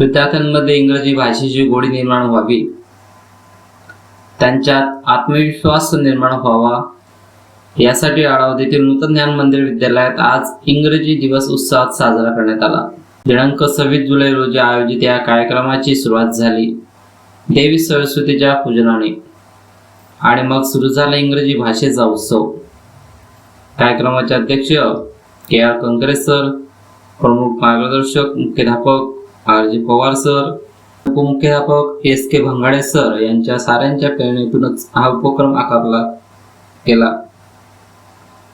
विद्यार्थ्यांमध्ये इंग्रजी भाषेची गोडी निर्माण व्हावी. त्यांच्यात आत्मविश्वास निर्माण व्हावा. यासाठी आढाव येथील नूतन ज्ञान मंदिर विद्यालयात आज इंग्रजी दिवस उत्साहात साजरा करण्यात आला. दिनांक सव्वीस जुलै रोजी आयोजित या कार्यक्रमाची सुरुवात झाली. देवी सरस्वतीच्या पूजनाने. आणि मग सुरू झाला इंग्रजी भाषेचा उत्सव. कार्यक्रमाचे अध्यक्ष के आर कंकरे सर प्रमुख मार्गदर्शक मुख्याध्यापक आर जे पवार सर उपमुख्याध्यापक एस के भंगाडे सर यांच्या साऱ्यांच्या प्रेरणेतूनच हा उपक्रम आकारला केला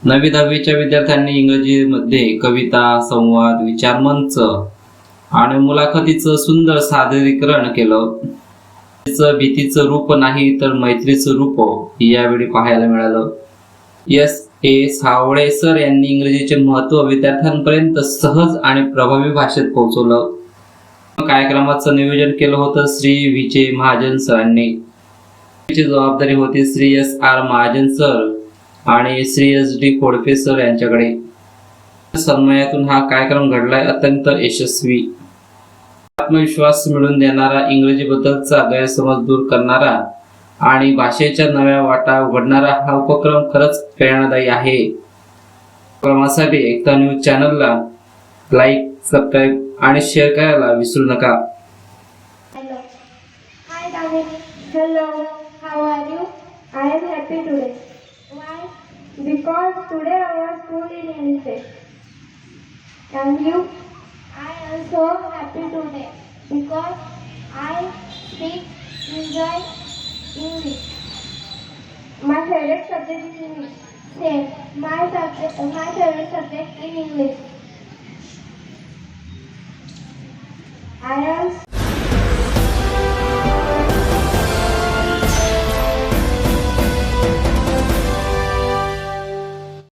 नवी दहावीच्या विद्यार्थ्यांनी इंग्रजीमध्ये कविता संवाद विचारमंच आणि मुलाखतीचं सुंदर सादरीकरण केलं. तिचं भीतीचं रूप नाही तर मैत्रीचं रूप यावेळी पाहायला मिळालं. एस ए सावळे सर यांनी इंग्रजीचे महत्त्व विद्यार्थ्यांपर्यंत सहज आणि प्रभावी भाषेत पोहोचवलं. कार्यक्रमाचं नियोजन केलं होतं श्री विजय महाजन सरांनी. ची जबाबदारी होती Shri S R Mahajan sir आणि Shri S D Khodape sir यांच्याकडे. सन्मयातून हा कार्यक्रम घडलाय अत्यंत यशस्वी. आत्मविश्वास मिळवून देणारा इंग्रजीबद्दलचा गैरसमज दूर करणारा आणि भाषेच्या नव्या वाटा उघडणारा हा उपक्रम खरंच प्रेरणादायी आहे. उपक्रमासाठी एकता न्यूज चॅनलला लाईक सबस्क्राईब आणि शेअर करायला विसरू नका Hello. Hi, David. How are you? I am happy today. Why? Because today our school in you? I also happy today because I speak enjoy English. My favorite subject is English. Same. My subject, my favorite subject in English.